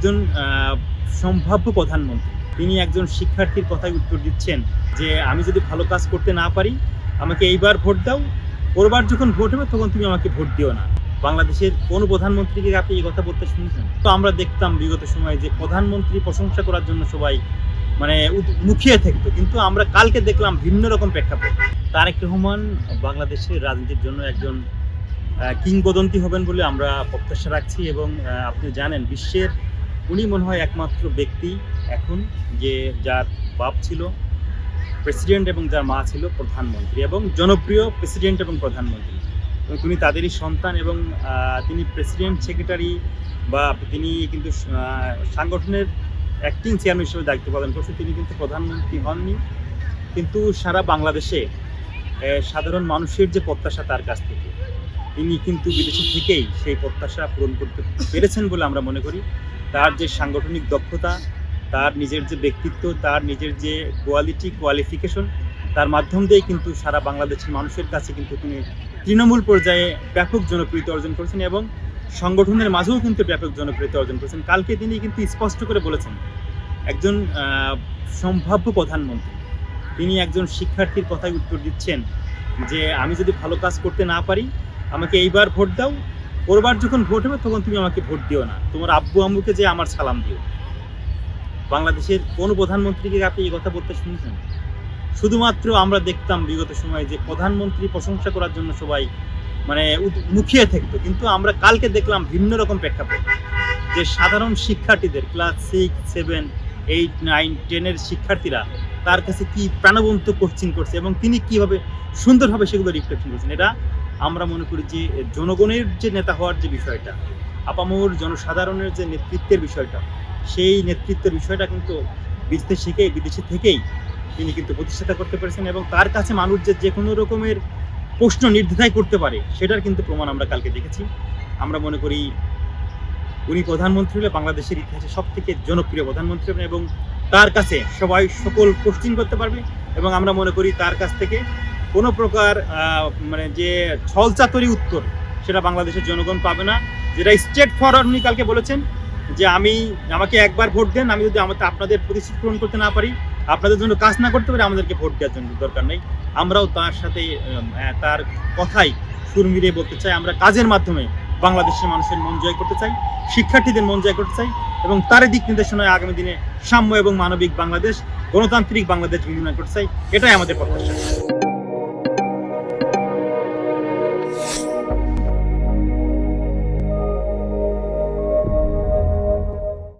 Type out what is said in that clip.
একজন সম্ভাব্য প্রধানমন্ত্রী। তিনি একজন শিক্ষার্থীর কথায় উত্তর দিচ্ছেন যে, আমি যদি ভালো কাজ করতে না পারি, আমাকে এইবার ভোট দাও। পরবার যখন ভোট হবে, তখন তুমি আমাকে ভোট দিও না। বাংলাদেশের কোন প্রধানমন্ত্রীকে আপনি এই কথা বলতে শুনছেন? তো আমরা দেখতাম বিগত সময়ে যে, প্রধানমন্ত্রী প্রশংসা করার জন্য সবাই মানে মুখিয়ে থাকতো। কিন্তু আমরা কালকে দেখলাম ভিন্ন রকম প্রেক্ষাপট। তারেক রহমান বাংলাদেশের রাজনীতির জন্য একজন কিংবদন্তি হবেন বলে আমরা প্রত্যাশা রাখছি এবং আপনি জানেন, বিশ্বের উনি মনে হয় একমাত্র ব্যক্তি এখন যে যার বাপ ছিল, প্রেসিডেন্ট এবং যার মা ছিল প্রধানমন্ত্রী এবং জনপ্রিয় প্রেসিডেন্ট এবং প্রধানমন্ত্রী। তিনি তাদেরই সন্তান এবং তিনি প্রেসিডেন্ট, সেক্রেটারি বা তিনি কিন্তু সাংগঠনের অ্যাক্টিং চেয়ারম্যান হিসেবে দায়িত্ব পালন করছে তিনি কিন্তু প্রধানমন্ত্রী হননি। কিন্তু সারা বাংলাদেশে সাধারণ মানুষের যে প্রত্যাশা তার কাছ থেকে। তিনি কিন্তু বিদেশে থেকেই সেই প্রত্যাশা পূরণ করতে পেরেছেন বলে আমরা মনে করি। তার যে সাংগঠনিক দক্ষতা, তার নিজের যে ব্যক্তিত্ব, তার নিজের যে কোয়ালিটি কোয়ালিফিকেশন তার মাধ্যম দিয়েই কিন্তু সারা বাংলাদেশের মানুষের কাছে কিন্তু তিনি তৃণমূল পর্যায়ে ব্যাপক জনপ্রিয়তা অর্জন করেছেন এবং সংগঠনের মাঝেও কিন্তু ব্যাপক জনপ্রিয়তা অর্জন করেছেন। কালকে তিনি কিন্তু স্পষ্ট করে বলেছেন, একজন সম্ভাব্য প্রধানমন্ত্রী, তিনি একজন শিক্ষার্থীর কথায় উত্তর দিচ্ছেন যে, আমি যদি ভালো কাজ করতে না পারি, আমাকে এইবার ভোট দাও পরবার যখন ভোট হবে, তখন তুমি আমাকে ভোট দিও না। তোমার আব্বু আম্মুকে যে আমার সালাম দিও। বাংলাদেশের কোন প্রধানমন্ত্রীকে আপনি এই কথা বলতে শুনছেন? শুধুমাত্র আমরা দেখতাম বিগত সময়ে যে প্রধানমন্ত্রী প্রশংসা করার জন্য সবাই মানে মুখিয়ে থাকতো। কিন্তু আমরা কালকে দেখলাম ভিন্ন রকম প্রেক্ষাপট। যে সাধারণ শিক্ষার্থীদের class six seven eight nine টেনের শিক্ষার্থীরা তার কাছে কি প্রাণবন্ত কোচিং করছে এবং তিনি কীভাবে সুন্দরভাবে সেগুলো রিফ্লেকশন করছেন? এটা আমরা মনে করি যে জনগণের যে নেতা হওয়ার যে বিষয়টা, আপামর জনসাধারণের যে নেতৃত্বের বিষয়টা, সেই নেতৃত্বের বিষয়টা কিন্তু বিদেশে শিখে বিদেশে থেকেই তিনি কিন্তু প্রতিষ্ঠাতা করতে পেরেছেন এবং তার কাছে মানুষ যে যে কোনো রকমের প্রশ্ন নির্দ্বিধায় করতে পারে, সেটার কিন্তু প্রমাণ আমরা কালকে দেখেছি। আমরা মনে করি উনি প্রধানমন্ত্রী হলে বাংলাদেশের ইতিহাসে সব থেকে জনপ্রিয় প্রধানমন্ত্রী হবেন এবং তার কাছে সবাই সকল কোশ্চিন করতে পারবে এবং আমরা মনে করি তার কাছ থেকে কোনো প্রকার মানে যে ছলচাতরি উত্তর সেটা বাংলাদেশের জনগণ পাবে না। যেটা স্টেট ফরওয়ার্ড উনি কালকে বলেছেন যে আমি, আমাকে একবার ভোট দেন, আমি যদি আমাদের আপনাদের প্রতিশ্রুতি পূরণ করতে না পারি, আপনাদের জন্য কাজ না করতে পারি, আমাদেরকে ভোট দেওয়ার জন্য দরকার নেই। আমরাও তার সাথে তার কথাই সুর মিলিয়ে বলতে চাই। আমরা কাজের মাধ্যমে বাংলাদেশের মানুষের মন জয় করতে চাই, শিক্ষার্থীদের মন জয় করতে চাই এবং তার দিক নির্দেশনায় আগামী দিনে সাম্য এবং মানবিক বাংলাদেশ, গণতান্ত্রিক বাংলাদেশ বিনিময় করতে চাই। এটাই আমাদের প্রত্যাশা।